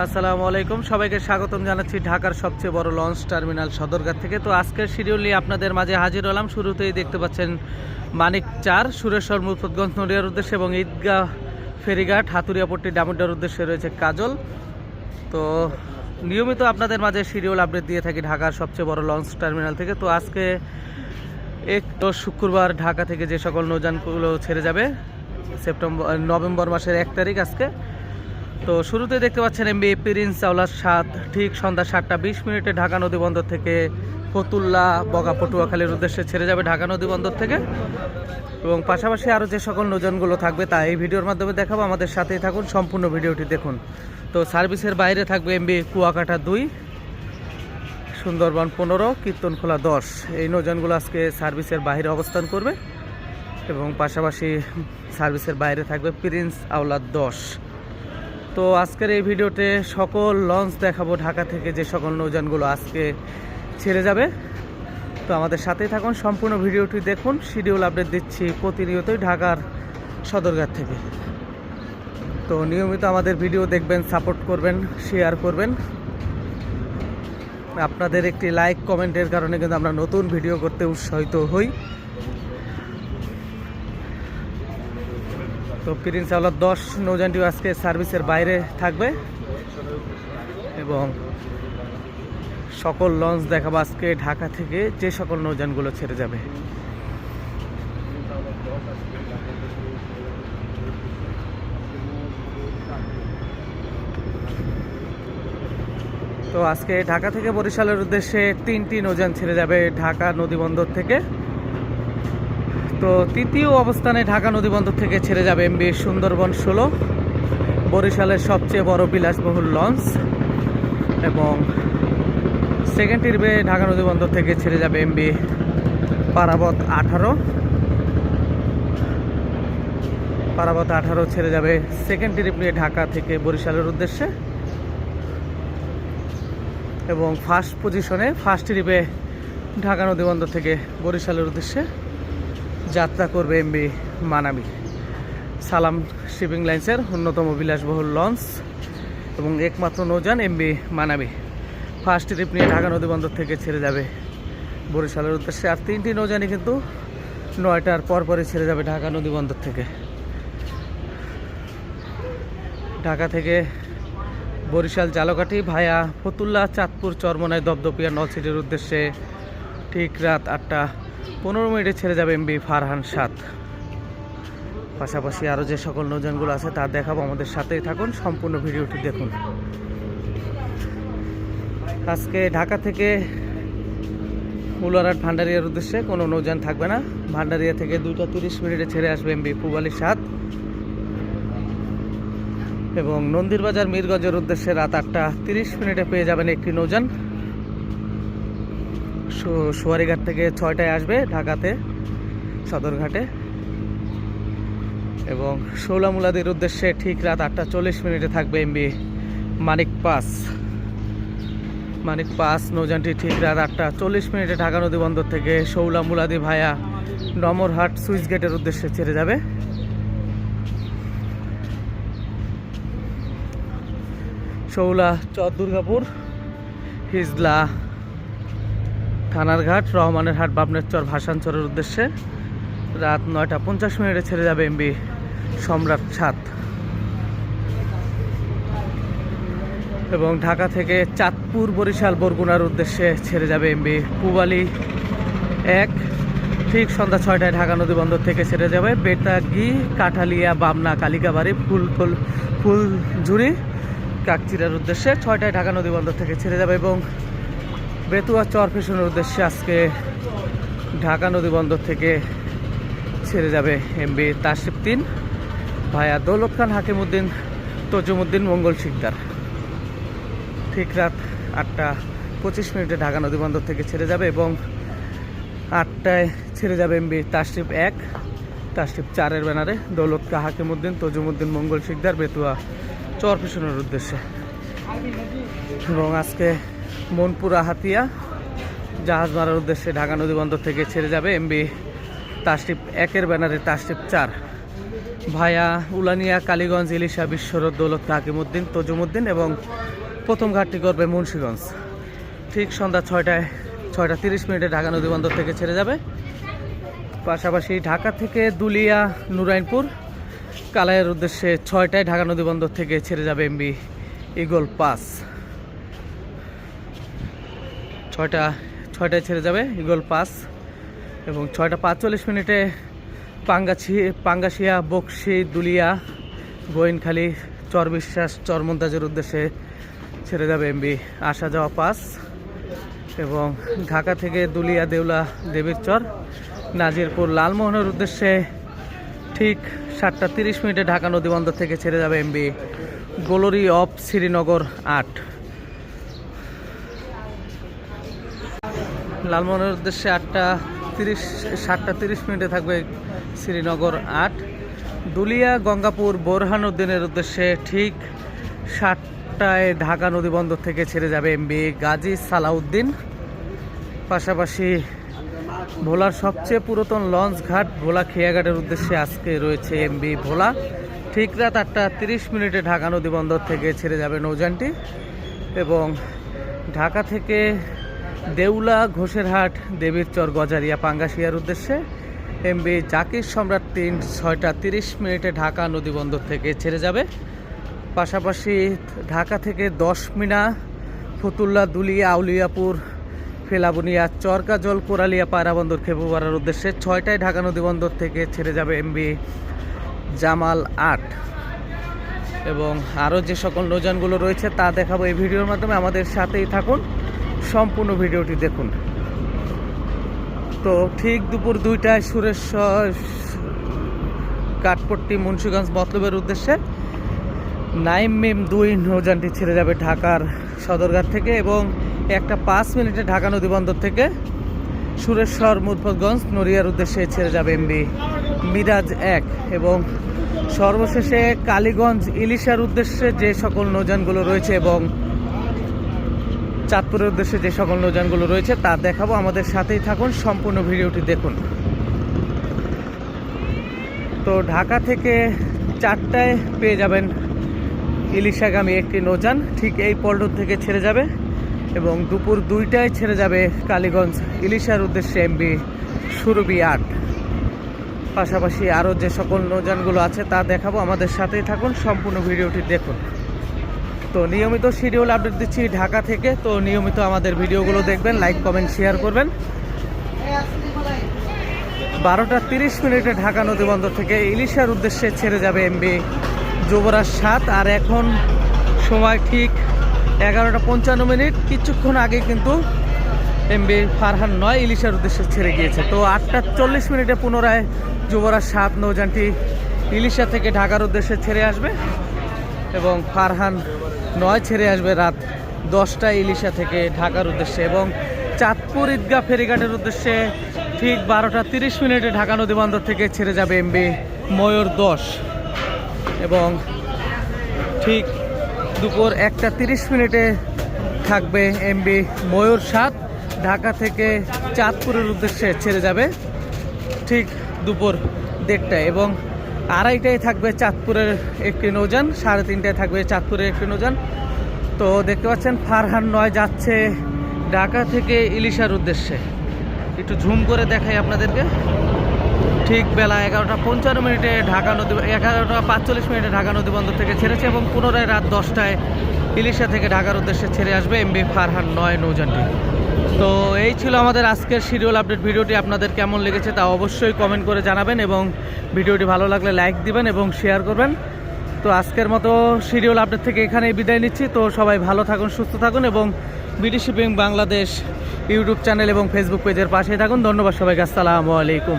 আসসালামু আলাইকুম। সবাইকে স্বাগতম জানাচ্ছি ঢাকার সবচেয়ে বড় লঞ্চ টার্মিনাল সদরঘাট থেকে। তো আজকের শিডিউল নিয়ে আপনাদের মাঝে হাজির হলাম। শুরুতেই দেখতে পাচ্ছেন মানিক চার, সুরেশ্বর মুফতগঞ্জ নড়িয়ার উদ্দেশ্যে এবং ঈদগাহ ফেরিঘাট হাতুরিয়াপট্টি ডামুডার উদ্দেশ্যে রয়েছে কাজল। তো নিয়মিত আপনাদের মাঝে শিডিউল আপডেট দিয়ে থাকি ঢাকার সবচেয়ে বড় লঞ্চ টার্মিনাল থেকে। তো আজকে এক তো শুক্রবার ঢাকা থেকে যে সকল নৌযানগুলো ছেড়ে যাবে, সেপ্টেম্বর, নভেম্বর মাসের এক তারিখ আজকে। তো শুরুতে দেখতে পাচ্ছেন এমবি প্রিন্স আওলার সাত ঠিক সন্ধ্যা সাতটা বিশ মিনিটে ঢাকা নদী বন্দর থেকে ফতুল্লা বগা পটুয়াখালীর উদ্দেশ্যে ছেড়ে যাবে ঢাকা নদী বন্দর থেকে। এবং পাশাপাশি আরও যে সকল নৌযানগুলো থাকবে তা এই ভিডিওর মাধ্যমে দেখাবো। আমাদের সাথেই থাকুন, সম্পূর্ণ ভিডিওটি দেখুন। তো সার্ভিসের বাইরে থাকবে এমবি কুয়াকাটা দুই, সুন্দরবন পনেরো, কীর্তনখোলা দশ। এই নৌযানগুলো আজকে সার্ভিসের বাইরে অবস্থান করবে। এবং পাশাপাশি সার্ভিসের বাইরে থাকবে প্রিন্স আওলাদ দশ। তো আজকের এই ভিডিওতে সকল লঞ্চ দেখাবো ঢাকা থেকে যে সকল নৌযানগুলো আজকে ছেড়ে যাবে। তো আমাদের সাথেই থাকুন, সম্পূর্ণ ভিডিওটি দেখুন। শিডিউল আপডেট দিচ্ছি প্রতিনিয়তই ঢাকার সদরঘাট থেকে। তো নিয়মিত আমাদের ভিডিও দেখবেন, সাপোর্ট করবেন, শেয়ার করবেন। আপনাদের একটি লাইক, কমেন্টের কারণে কিন্তু আমরা নতুন ভিডিও করতে উৎসাহিত হই। তো প্রিন্স আওলার দশ নৌযানটিও আজকে সার্ভিসের বাইরে থাকবে এবং সকল লঞ্চ দেখাবো আজকে ঢাকা থেকে যে সকল নৌযানগুলো ছেড়ে যাবে। তো আজকে ঢাকা থেকে বরিশালের উদ্দেশ্যে তিনটি নৌযান ছেড়ে যাবে ঢাকা নদীবন্দর থেকে। তো তৃতীয় অবস্থানে ঢাকা নদীবন্দর থেকে ছেড়ে যাবে এমবি সুন্দরবন ষোলো, বরিশালের সবচেয়ে বড় বিলাসবহুল লঞ্চ এবং সেকেন্ড ট্রিপে ঢাকা নদীবন্দর থেকে ছেড়ে যাবে এমবি পারাবত আঠারো। পারাবত আঠারো ছেড়ে যাবে সেকেন্ড ট্রিপ নিয়ে ঢাকা থেকে বরিশালের উদ্দেশ্যে এবং ফার্স্ট পজিশনে ফার্স্ট ট্রিপে ঢাকা নদীবন্দর থেকে বরিশালের উদ্দেশ্যে যাত্রা করবে এমবি মানাবি সালাম শিপিং লাইন্সের অন্যতম বিলাসবহুল লঞ্চ এবং একমাত্র নৌযান এমবি মানাবি ফার্স্ট ট্রিপ নিয়ে ঢাকা নদীবন্দর থেকে ছেড়ে যাবে বরিশালের উদ্দেশ্যে। আর তিনটি নৌযানই কিন্তু নয়টার পরপরই ছেড়ে যাবে ঢাকা নদীবন্দর থেকে। ঢাকা থেকে বরিশাল জালকাঠি ভায়া ফতুল্লা চাঁদপুর চরমনায় দপদপিয়া নলসিটির উদ্দেশ্যে ঠিক রাত আটটা। পনেরো মিনিটে ছেড়ে যাবে এমবি ফারহান সাত পাশাপাশি আরও যে সকল নৌযানগুলো আছে, তা দেখাবো আমাদের সাথেই থাকুন, সম্পূর্ণ ভিডিওটি দেখুন। আজকে ঢাকা থেকে মুলারহাট ভান্ডারিয়ার উদ্দেশ্যে কোনো নৌযান থাকবে না। ভান্ডারিয়া থেকে দুইটা তিরিশ মিনিটে ছেড়ে আসবে এমবি পুবালি সাত এবং নন্দীরবাজার মিরগঞ্জের উদ্দেশ্যে রাত আটটা তিরিশ মিনিটে পেয়ে যাবেন একটি নৌযান। সু- সুয়ারিঘাট থেকে ছয়টায় আসবে ঢাকাতে, সদরঘাটে। এবং শৌলামুলাদের উদ্দেশ্যে ঠিক রাত আটটা চল্লিশ মিনিটে থাকবে এমবি মানিক পাস। মানিক পাস, নৌযানটি ঠিক রাত আটটা চল্লিশ মিনিটে ঢাকা নদী বন্দর থেকে শৌলা মুলাদি ভায়া নমরহাট সুইচ গেটের উদ্দেশ্যে ছেড়ে যাবে। শৌলা চর দুর্গাপুর, হিজলা থানার ঘাট, রহমানের হাট বাবনের চর ভাসানচরের উদ্দেশ্যে রাত নয়টা পঞ্চাশ মিনিটে ছেড়ে যাবে এমবি সম্রাট সাত এবং ঢাকা থেকে চাঁদপুর, বরিশাল, বরগুনার উদ্দেশ্যে ছেড়ে যাবে এমবি পুবালি এক। ঠিক সন্ধ্যা ছয়টায় ঢাকা নদী বন্দর থেকে ছেড়ে যাবে বেতাগি, কাঠালিয়া, বামনা, কালিকাবাড়ি ফুল ফুল ফুলঝুরি কাকচিরার উদ্দেশ্যে ছয়টায় ঢাকা নদী বন্দর থেকে ছেড়ে যাবে এবং বেতুয়া চর ফেশনের উদ্দেশ্যে আজকে ঢাকা নদী বন্দর থেকে ছেড়ে যাবে এমবি তাসিফ তিন ভাইয়া দৌলত খান হাকিমুদ্দিন তজুমুদ্দিন মঙ্গল শিকদার। ঠিক রাত আটটা পঁচিশ মিনিটে ঢাকা নদী বন্দর থেকে ছেড়ে যাবে এবং আটটায় ছেড়ে যাবে এমবি তাসরিফ এক তাসরিফ চারের ব্যানারে দৌলত কা হাকিমুদ্দিন তজুমুদ্দিন মঙ্গল শিকদার, বেতুয়া চর ফেশনের উদ্দেশ্যে। এবং আজকে মনপুরা হাতিয়া। জাহাজ মারার উদ্দেশ্যে ঢাকা নদী বন্দর থেকে ছেড়ে যাবে এমবি তাসটিপ একের ব্যানারে তাসটিপ চার। ভায়া উলানিয়া, কালীগঞ্জ, ইলিশা বিশ্বরোড দৌলত হাকিমুদ্দিন তজুমুদ্দিন এবং প্রথম ঘাটটি করবে মুন্সীগঞ্জ। ঠিক সন্ধ্যা ছয়টায়, ছয়টা তিরিশ মিনিটে ঢাকা নদী বন্দর থেকে ছেড়ে যাবে। পাশাপাশি ঢাকা থেকে দুলিয়া, নুরাইনপুর, কালাইয়ের উদ্দেশ্যে ছয়টায় ঢাকা নদী বন্দর থেকে ছেড়ে যাবে এমবি ইগল পাস। ছয়টা, ছয়টায় ছেড়ে যাবে ইগল পাস এবং ছয়টা পাঁচচল্লিশ মিনিটে পাঙ্গাছি, পাঙ্গাশিয়া, বক্সি, দুলিয়া, গোয়েনখালী, চরবিশ্বাস, চরমন্তাজের উদ্দেশ্যে ছেড়ে যাবে এমবি আসা যাওয়া পাস এবং ঢাকা থেকে দুলিয়া, দেউলা দেবীর চর নাজিরপুর, লালমোহনের উদ্দেশ্যে ঠিক সাতটা তিরিশ মিনিটে ঢাকা নদী বন্দর থেকে ছেড়ে যাবে এমবি গোলরি অফ শ্রীনগর আট। লালমোহনের উদ্দেশ্যে আটটা তিরিশ, সাতটা তিরিশ মিনিটে থাকবে শ্রীনগর আট। দুলিয়া, গঙ্গাপুর বোরহানুদ্দিনের উদ্দেশ্যে ঠিক সাতটায় ঢাকা নদী বন্দর থেকে ছেড়ে যাবে এমবি গাজী সালাউদ্দিন। পাশাপাশি ভোলার সবচেয়ে পুরাতন লঞ্চ ঘাট ভোলা খেয়াঘাটের উদ্দেশ্যে আজকে রয়েছে এমবি ভোলা। ঠিক রাত আটটা তিরিশ মিনিটে ঢাকা নদী বন্দর থেকে ছেড়ে যাবে নৌযানটি এবং ঢাকা থেকে দেউলা ঘোষেরহাট দেবীরচর গজারিয়া পাঙ্গাশিয়ার উদ্দেশ্যে। এমবি জাকির সম্রাট তিন, ছয়টা তিরিশ মিনিটে ঢাকা নদী বন্দর থেকে ছেড়ে যাবে। পাশাপাশি ঢাকা থেকে দশ মিনা, ফতুল্লা দুলিয়া আউলিয়াপুর, ফেলাবুনিয়া চরকাজল কোরালিয়া, পায়রা বন্দর খেপুপাড়ার উদ্দেশ্যে ছয়টায় ঢাকা নদী বন্দর থেকে ছেড়ে যাবে এমবি জামাল আট। এবং আরও যে সকল নৌযানগুলো রয়েছে তা দেখাবো এই ভিডিওর মাধ্যমে। আমাদের সাথেই থাকুন। সম্পূর্ণ ভিডিওটি দেখুন। তো ঠিক দুপুর দুইটায় সুরেশ্বর কাঠপট্টি মুন্সীগঞ্জ মতলবের উদ্দেশ্যে নাইম মিম দুই নৌযানটি ছেড়ে যাবে ঢাকার সদরঘাট থেকে এবং একটা পাঁচ মিনিটে ঢাকা নদী বন্দর থেকে সুরেশ্বর মুদফতগঞ্জ নড়িয়ার উদ্দেশ্যে ছেড়ে যাবে এমবি মিরাজ এক এবং সর্বশেষে কালীগঞ্জ ইলিশার উদ্দেশ্যে যে সকল নৌযানগুলো রয়েছে এবং চাঁদপুরের উদ্দেশ্যে যে সকল নৌযানগুলো রয়েছে তা দেখাবো। আমাদের সাথেই থাকুন, সম্পূর্ণ ভিডিওটি দেখুন। তো ঢাকা থেকে চারটায় পেয়ে যাবেন ইলিশাগামী একটি নৌযান। ঠিক এই পল্টন থেকে ছেড়ে যাবে এবং দুপুর দুইটায় ছেড়ে যাবে কালীগঞ্জ ইলিশার উদ্দেশ্যে এমবি সুরবি আট। পাশাপাশি আরও যে সকল নৌযানগুলো আছে তা দেখাবো। আমাদের সাথেই থাকুন, সম্পূর্ণ ভিডিওটি দেখুন। তো নিয়মিত শিডিউল আপডেট দিচ্ছি ঢাকা থেকে। তো নিয়মিত আমাদের ভিডিওগুলো দেখবেন, লাইক, কমেন্ট, শেয়ার করবেন। বারোটা তিরিশ মিনিটে ঢাকা নদীবন্দর থেকে ইলিশার উদ্দেশ্যে ছেড়ে যাবে এমবি যুবরাজ সাত। আর এখন সময় ঠিক এগারোটা পঞ্চান্ন মিনিট। কিছুক্ষণ আগে কিন্তু এমবি ফারহান নয় ইলিশার উদ্দেশ্যে ছেড়ে গিয়েছে। তো আটটা চল্লিশ মিনিটে পুনরায় যুবরাজ সাত নৌযানটি ইলিশা থেকে ঢাকার উদ্দেশ্যে ছেড়ে আসবে এবং ফারহান নয় ছেড়ে আসবে রাত দশটায় ইলিশা থেকে ঢাকার উদ্দেশ্যে এবং চাঁদপুর ঈদগাহ ফেরিঘাটের উদ্দেশ্যে ঠিক বারোটা তিরিশ মিনিটে ঢাকা নদী বন্দর থেকে ছেড়ে যাবে এমবি ময়ূর দশ। এবং ঠিক দুপুর একটা তিরিশ মিনিটে থাকবে এমবি ময়ূর সাত। ঢাকা থেকে চাঁদপুরের উদ্দেশ্যে ছেড়ে যাবে ঠিক দুপুর দেড়টায় এবং আড়াইটায় থাকবে চাঁদপুরের একটি নৌযান, সাড়ে তিনটায় থাকবে চাঁদপুরের একটি নৌযান। তো দেখতে পাচ্ছেন, ফারহান নয় যাচ্ছে ঢাকা থেকে ইলিশার উদ্দেশ্যে। একটু ঝুম করে দেখাই আপনাদেরকে। ঠিক বেলা এগারোটা পঞ্চান্ন মিনিটে ঢাকা নদী, এগারোটা পাঁচচল্লিশ মিনিটে ঢাকা নদী বন্দর থেকে ছেড়েছে এবং পুনরায় রাত দশটায় ইলিশা থেকে ঢাকার উদ্দেশ্যে ছেড়ে আসবে এমবি ফারহান নয় নৌযানটি। তো এই ছিল আমাদের আজকের শিডিউল আপডেট ভিডিওটি। আপনাদের কেমন লেগেছে তা অবশ্যই কমেন্ট করে জানাবেন এবং ভিডিওটি ভালো লাগলে লাইক দিবেন এবং শেয়ার করবেন। তো আজকের মতো শিডিউল আপডেট থেকে এখানেই বিদায় নিচ্ছি। তো সবাই ভালো থাকুন, সুস্থ থাকুন এবং BD shipping Bangladesh YouTube channel এবং ফেসবুক পেজের পাশেই থাকুন। ধন্যবাদ সবাইকে। আসসালামু আলাইকুম।